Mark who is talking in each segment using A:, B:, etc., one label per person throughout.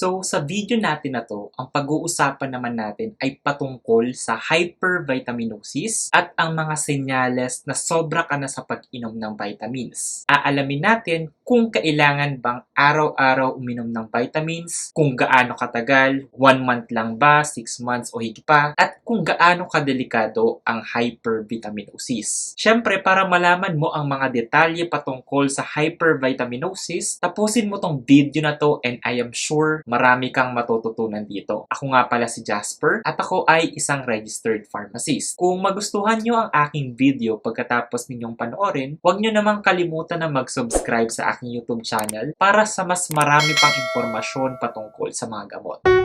A: So, sa video natin na to, ang pag-uusapan naman natin ay patungkol sa hypervitaminosis at ang mga senyales na sobra ka na sa pag-inom ng vitamins. Aalamin natin kung kailangan bang araw-araw uminom ng vitamins, kung gaano katagal, 1 month lang ba, 6 months o higit pa, at kung gaano kadelikado ang hypervitaminosis. Siyempre, para malaman mo ang mga detalye patungkol sa hypervitaminosis, tapusin mo tong video na to and I am sure marami kang matututunan dito. Ako nga pala si Jasper at ako ay isang registered pharmacist. Kung magustuhan nyo ang aking video pagkatapos ninyong panoorin, huwag nyo namang kalimutan na mag-subscribe sa aking YouTube channel para sa mas marami pang impormasyon patungkol sa mga gamot.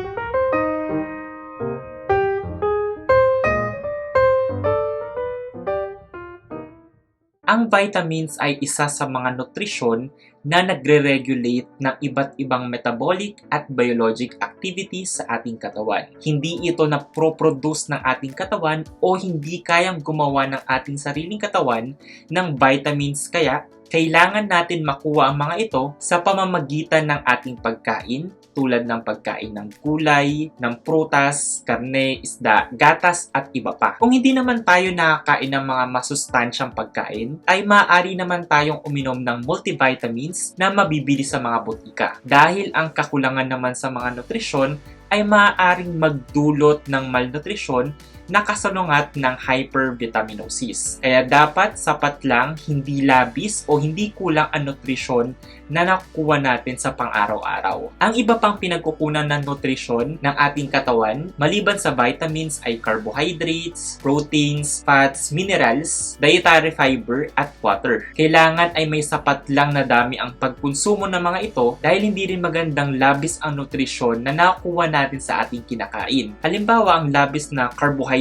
A: Ang vitamins ay isa sa mga nutrisyon na nagre-regulate ng iba't ibang metabolic at biologic activities sa ating katawan. Hindi ito na pro-produce ng ating katawan o hindi kayang gumawa ng ating sariling katawan ng vitamins kaya kailangan natin makuha ang mga ito sa pamamagitan ng ating pagkain tulad ng pagkain ng gulay, ng prutas, karne, isda, gatas at iba pa. Kung hindi naman tayo nakakain ng mga masustansyang pagkain, ay maaari naman tayong uminom ng multivitamins na mabibili sa mga butika. Dahil ang kakulangan naman sa mga nutrisyon ay maaaring magdulot ng malnutrisyon na kasalungat ng hypervitaminosis. Kaya dapat sapat lang, hindi labis o hindi kulang ang nutrisyon na nakukuha natin sa pang-araw-araw. Ang iba pang pinagkukunan ng nutrisyon ng ating katawan, maliban sa vitamins ay carbohydrates, proteins, fats, minerals, dietary fiber, at water. Kailangan ay may sapat lang na dami ang pagkonsumo ng mga ito dahil hindi rin magandang labis ang nutrisyon na nakukuha natin sa ating kinakain. Halimbawa, ang labis na carbohydrates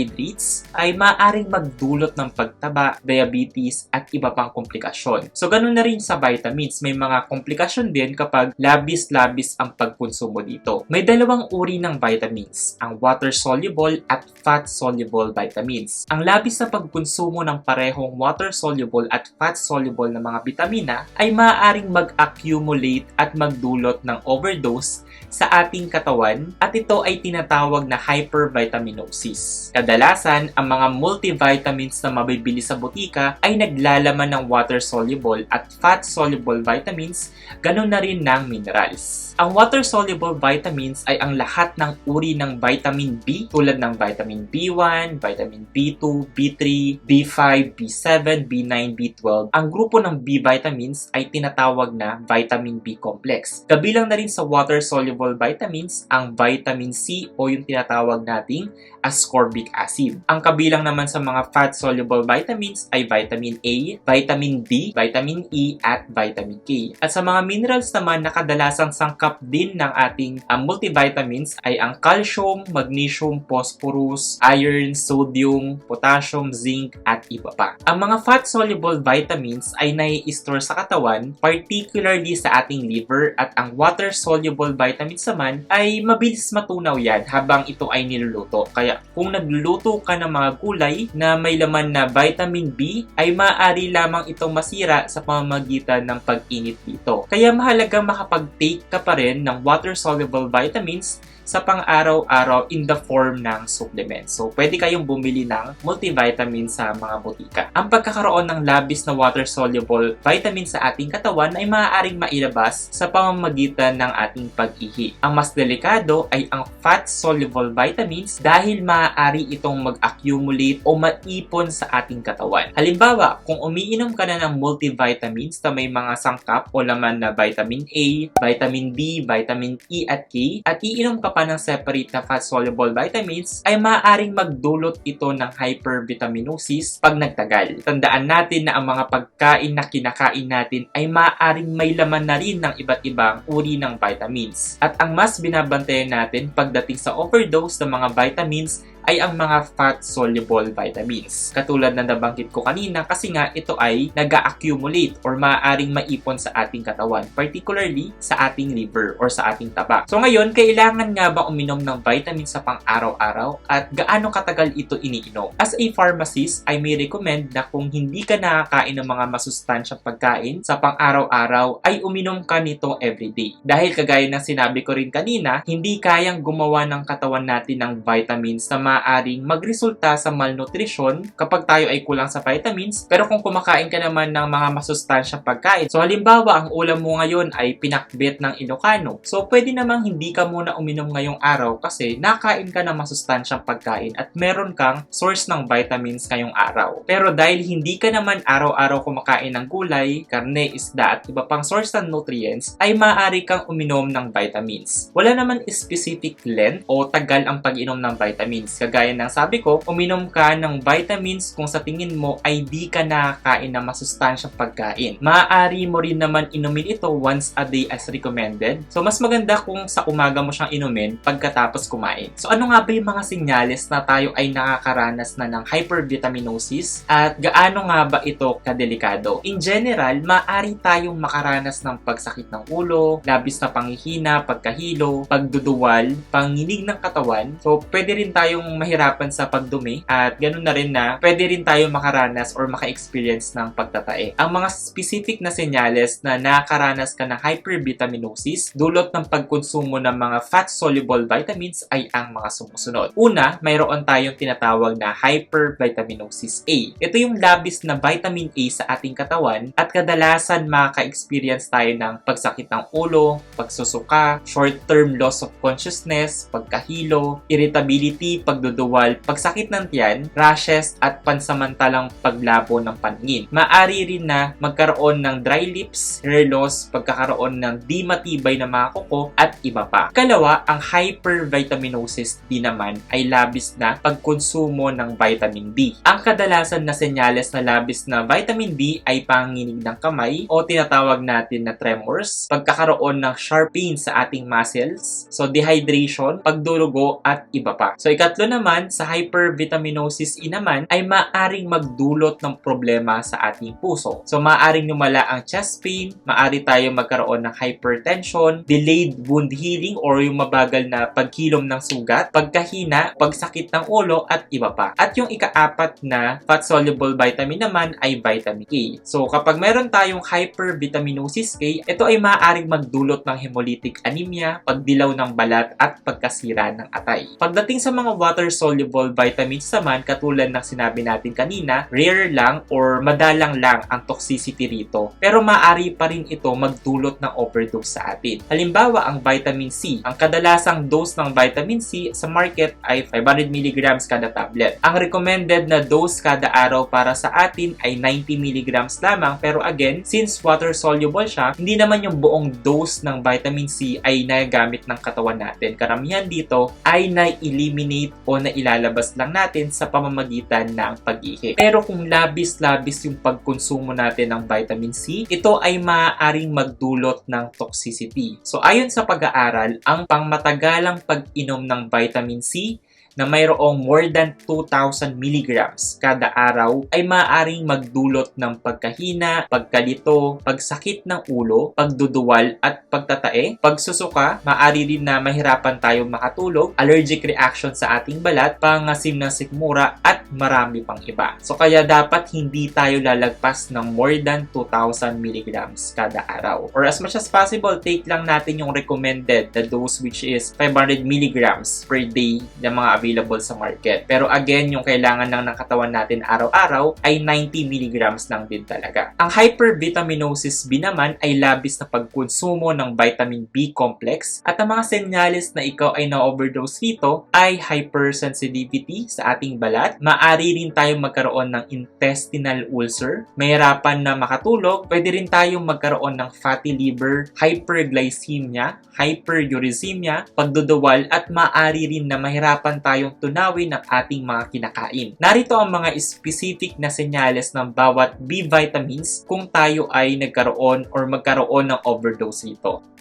A: ay maaaring magdulot ng pagtaba, diabetes, at iba pang komplikasyon. So, ganun na rin sa vitamins. May mga komplikasyon din kapag labis-labis ang pagkonsumo dito. May dalawang uri ng vitamins, ang water-soluble at fat-soluble vitamins. Ang labis na pagkonsumo ng parehong water-soluble at fat-soluble na mga vitamina ay maaaring mag-accumulate at magdulot ng overdose sa ating katawan at ito ay tinatawag na hypervitaminosis. Kadalasan, ang mga multivitamins na mabibili sa butika ay naglalaman ng water-soluble at fat-soluble vitamins, ganun na rin ng minerals. Ang water-soluble vitamins ay ang lahat ng uri ng vitamin B tulad ng vitamin B1, vitamin B2, B3, B5, B7, B9, B12. Ang grupo ng B vitamins ay tinatawag na vitamin B complex. Kabilang na rin sa water-soluble vitamins ang vitamin C o yung tinatawag nating ascorbic acid. Ang kabilang naman sa mga fat-soluble vitamins ay vitamin A, vitamin D, vitamin E, at vitamin K. At sa mga minerals naman na kadalasang sangkap din ng ating uh, multivitamins ay ang calcium, magnesium, phosphorus, iron, sodium, potassium, zinc, at iba pa. Ang mga fat-soluble vitamins ay nai-store sa katawan, particularly sa ating liver, at ang water-soluble vitamins naman ay mabilis matunaw yan habang ito ay niluluto. Kaya kung nagluluto ka ng mga gulay na may laman na vitamin B, ay maaari lamang itong masira sa pamamagitan ng pag-init dito. Kaya mahalaga makapag-take ka pa rin ng water-soluble vitamins sa pang-araw-araw in the form ng supplements. So, pwede kayong bumili ng multivitamin sa mga butika. Ang pagkakaroon ng labis na water-soluble vitamin sa ating katawan ay maaaring mailabas sa pamamagitan ng ating pag-ihi. Ang mas delikado ay ang fat-soluble vitamins dahil maaari itong mag-accumulate o maipon sa ating katawan. Halimbawa, kung umiinom ka na ng multivitamins na may mga sangkap o laman na vitamin A, vitamin B, vitamin E at K, at iinom ka pa ng separate na fat-soluble vitamins, ay maaaring magdulot ito ng hypervitaminosis pag nagtagal. Tandaan natin na ang mga pagkain na kinakain natin ay maaaring may laman na rin ng iba't ibang uri ng vitamins. At ang mas binabantayan natin pagdating sa overdose ng mga vitamins ay ang mga fat-soluble vitamins. Katulad na nabanggit ko kanina kasi nga ito ay nag-accumulate or maaaring maipon sa ating katawan, particularly sa ating liver or sa ating taba. So ngayon, kailangan nga ba uminom ng vitamins sa pang-araw-araw at gaano katagal ito iniinom? As a pharmacist, I may recommend na kung hindi ka nakakain ng mga masustansyang pagkain sa pang-araw-araw, ay uminom ka nito everyday. Dahil kagaya ng sinabi ko rin kanina, hindi kayang gumawa ng katawan natin ng vitamins na maaaring magresulta sa malnutrition kapag tayo ay kulang sa vitamins. Pero kung kumakain ka naman ng mga masustansyang pagkain, so halimbawa ang ulam mo ngayon ay pinakbet ng Ilocano, so pwede namang hindi ka muna uminom ngayong araw kasi nakain ka ng masustansyang pagkain at meron kang source ng vitamins ngayong araw. Pero dahil hindi ka naman araw-araw kumakain ng gulay, karne, isda at iba pang source ng nutrients, ay maaari kang uminom ng vitamins. Wala naman specific length o tagal ang pag-inom ng vitamins. Kagaya ng sabi ko, uminom ka ng vitamins kung sa tingin mo ay di ka nakakain ng masustansyang pagkain. Maaari mo rin naman inumin ito once a day as recommended. So mas maganda kung sa umaga mo siyang inumin pagkatapos kumain. So ano nga ba yung mga sinyales na tayo ay nakakaranas na ng hypervitaminosis at gaano nga ba ito kadelikado? In general, maaari tayong makaranas ng pagsakit ng ulo, labis na panghihina, pagkahilo, pagduduwal, panginig ng katawan. So pwede rin tayong mahirapan sa pagdumi at ganun na rin na pwede rin tayong makaranas or maka-experience ng pagtatae. Ang mga specific na senyales na nakaranas ka ng hypervitaminosis dulot ng pagkonsumo ng mga fat-soluble vitamins ay ang mga sumusunod. Una, mayroon tayong tinatawag na hypervitaminosis A. Ito yung labis na vitamin A sa ating katawan at kadalasan makaka-experience tayo ng pagsakit ng ulo, pagsusuka, short-term loss of consciousness, pagkahilo, irritability, pagduduwal, pagsakit ng tiyan, rashes at pansamantalang paglabo ng paningin. Maari rin na magkaroon ng dry lips, hair loss, pagkakaroon ng di matibay na mga kuko at iba pa. Kalawa, ang hypervitaminosis din naman ay labis na pagkonsumo ng vitamin B. Ang kadalasan na senyales na labis na vitamin B ay panginig ng kamay o tinatawag natin na tremors, pagkakaroon ng sharp pain sa ating muscles, so dehydration, pagdurugo at iba pa. So ikatlo naman, sa hypervitaminosis E naman ay maaring magdulot ng problema sa ating puso. So maaring lumala ang chest pain, maari tayo magkaroon ng hypertension, delayed wound healing or yung mabagal na pagkilom ng sugat, pagkahina, pagsakit ng ulo at iba pa. At yung ikaapat na fat-soluble vitamin naman ay vitamin K. So kapag meron tayong hypervitaminosis K, ito ay maaaring magdulot ng hemolytic anemia, pagdilaw ng balat at pagkasira ng atay. Pagdating sa mga water-soluble vitamins naman, katulad ng sinabi natin kanina, rare lang or madalang lang ang toxicity rito. Pero maaari pa rin ito magdulot ng overdose sa atin. Halimbawa, ang vitamin C. Ang kadalasang dose ng vitamin C sa market ay 500 mg kada tablet. Ang recommended na dose kada araw para sa atin ay 90 mg lamang. Pero again, since water-soluble siya, hindi naman yung buong dose ng vitamin C ay nagagamit ng katawan natin. Karamihan dito ay na-eliminate o nailalabas lang natin sa pamamagitan ng pag-ihi. Pero kung labis-labis yung pagkonsumo natin ng vitamin C, ito ay maaaring magdulot ng toxicity. So ayon sa pag-aaral, ang pangmatagalang pag-inom ng vitamin C na mayroong more than 2,000 milligrams kada araw ay maaaring magdulot ng pagkahina, pagkalito, pagsakit ng ulo, pagduduwal at pagtatae, pagsusuka, maaari rin na mahirapan tayong makatulog, allergic reaction sa ating balat, pangasim ng sikmura at marami pang iba. So kaya dapat hindi tayo lalagpas ng more than 2,000 milligrams kada araw. Or as much as possible, take lang natin yung recommended, the dose which is 500 milligrams per day na mga available sa market. Pero again, yung kailangan lang ng katawan natin araw-araw ay 90 milligrams lang din talaga. Ang hypervitaminosis B naman ay labis na pagkonsumo ng vitamin B complex. At ang mga senyales na ikaw ay na-overdose nito ay hypersensitivity sa ating balat, maaari rin tayong magkaroon ng intestinal ulcer, mahirapan na makatulog, pwede rin tayong magkaroon ng fatty liver, hyperglycemia, hyperuricemia, pagduduwal. At maaari rin na mahirapan tayong tunawin ang ating mga kinakain. Narito ang mga specific na senyales ng bawat B vitamins kung tayo ay nagkaroon or magkaroon ng overdose nito.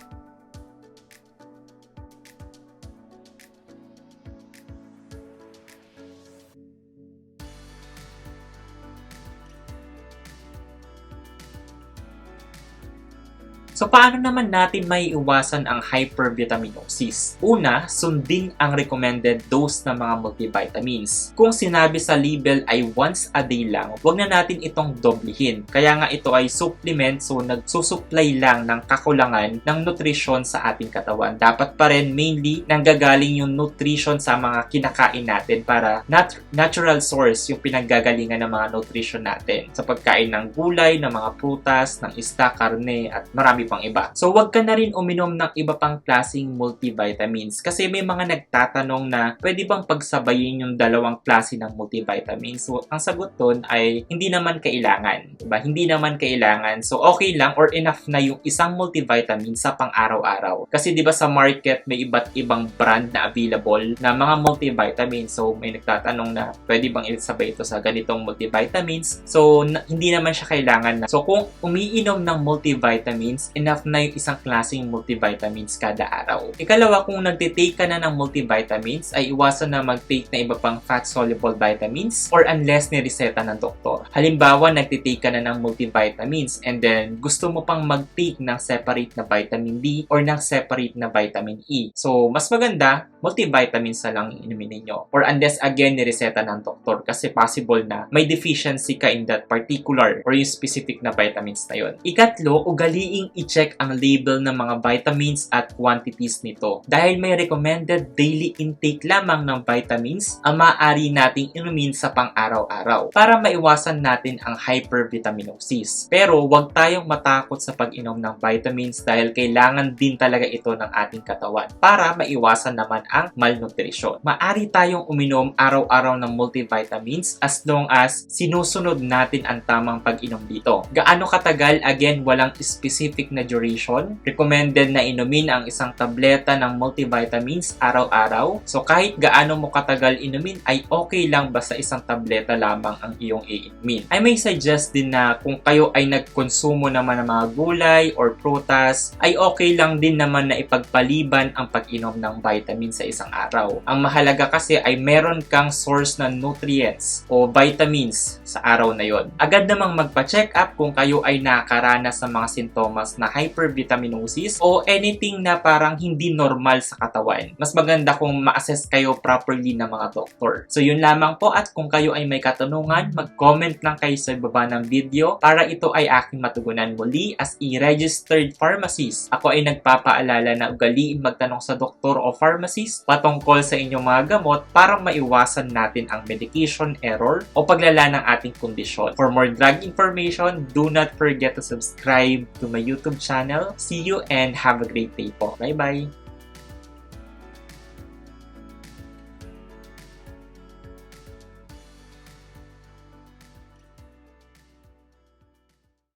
A: So paano naman natin may iwasan ang hypervitaminosis? Una, sundin ang recommended dose ng mga multivitamins. Kung sinabi sa label ay once a day lang, wag na natin itong doblihin. Kaya nga ito ay supplement so nagsusupply lang ng kakulangan ng nutrisyon sa ating katawan. Dapat pa rin mainly nanggagaling yung nutrition sa mga kinakain natin para nat- natural source yung pinaggagalingan ng mga nutrition natin sa pagkain ng gulay, ng mga prutas, ng isda, karne at marami pang iba. So wag ka na rin uminom ng iba pang klaseng multivitamins kasi may mga nagtatanong na pwede bang pagsabayin yung dalawang klase ng multivitamins. So ang sagot doon ay hindi naman kailangan, 'di ba? Hindi naman kailangan. So okay lang or enough na yung isang multivitamin sa pang-araw-araw. Kasi 'di ba sa market may iba't ibang brand na available na mga multivitamins. So may nagtatanong na pwede bang isabay ito sa ganitong multivitamins. So na- hindi naman siya kailangan na. So kung umiinom ng multivitamins, enough na yung isang klaseng multivitamins kada araw. Ikalawa, kung nagtitake ka na ng multivitamins, ay iwasan na mag-take na iba pang fat-soluble vitamins or unless nireseta ng doktor. Halimbawa, nagtitake ka na ng multivitamins and then gusto mo pang mag-take ng separate na vitamin D or ng separate na vitamin E. So, mas maganda, multivitamins na lang inumin ninyo. Or unless again, nireseta ng doktor kasi possible na may deficiency ka in that particular or yung specific na vitamins na yon. Ikatlo, ugaliing i-check ang label ng mga vitamins at quantities nito. Dahil may recommended daily intake lamang ng vitamins ang maaari nating inumin sa pang-araw-araw para maiwasan natin ang hypervitaminosis. Pero huwag tayong matakot sa pag-inom ng vitamins dahil kailangan din talaga ito ng ating katawan para maiwasan naman ang malnutrition. Maari tayong uminom araw-araw ng multivitamins as long as sinusunod natin ang tamang pag-inom dito. Gaano katagal? Again, walang specific na duration. Recommended na inumin ang isang tableta ng multivitamins araw-araw. So kahit gaano mo katagal inumin ay okay lang basta isang tableta lamang ang iyong iinumin. I may suggest din na kung kayo ay nagkonsumo naman ng mga gulay or prutas, ay okay lang din naman na ipagpaliban ang pag-inom ng vitamin sa isang araw. Ang mahalaga kasi ay meron kang source ng nutrients o vitamins sa araw na yon. Agad namang magpa-check up kung kayo ay nakaranas sa mga sintomas hypervitaminosis o anything na parang hindi normal sa katawan. Mas maganda kung ma-assess kayo properly ng mga doktor. So yun lamang po at kung kayo ay may katanungan, mag-comment lang kayo sa baba ng video para ito ay aking matugunan muli as a registered pharmacist. Ako ay nagpapaalala na ugaliin magtanong sa doktor o pharmacist patungkol sa inyong mga gamot para maiwasan natin ang medication error o paglala ng ating kondisyon. For more drug information, do not forget to subscribe to my YouTube channel. See you and have a great day po. Bye-bye!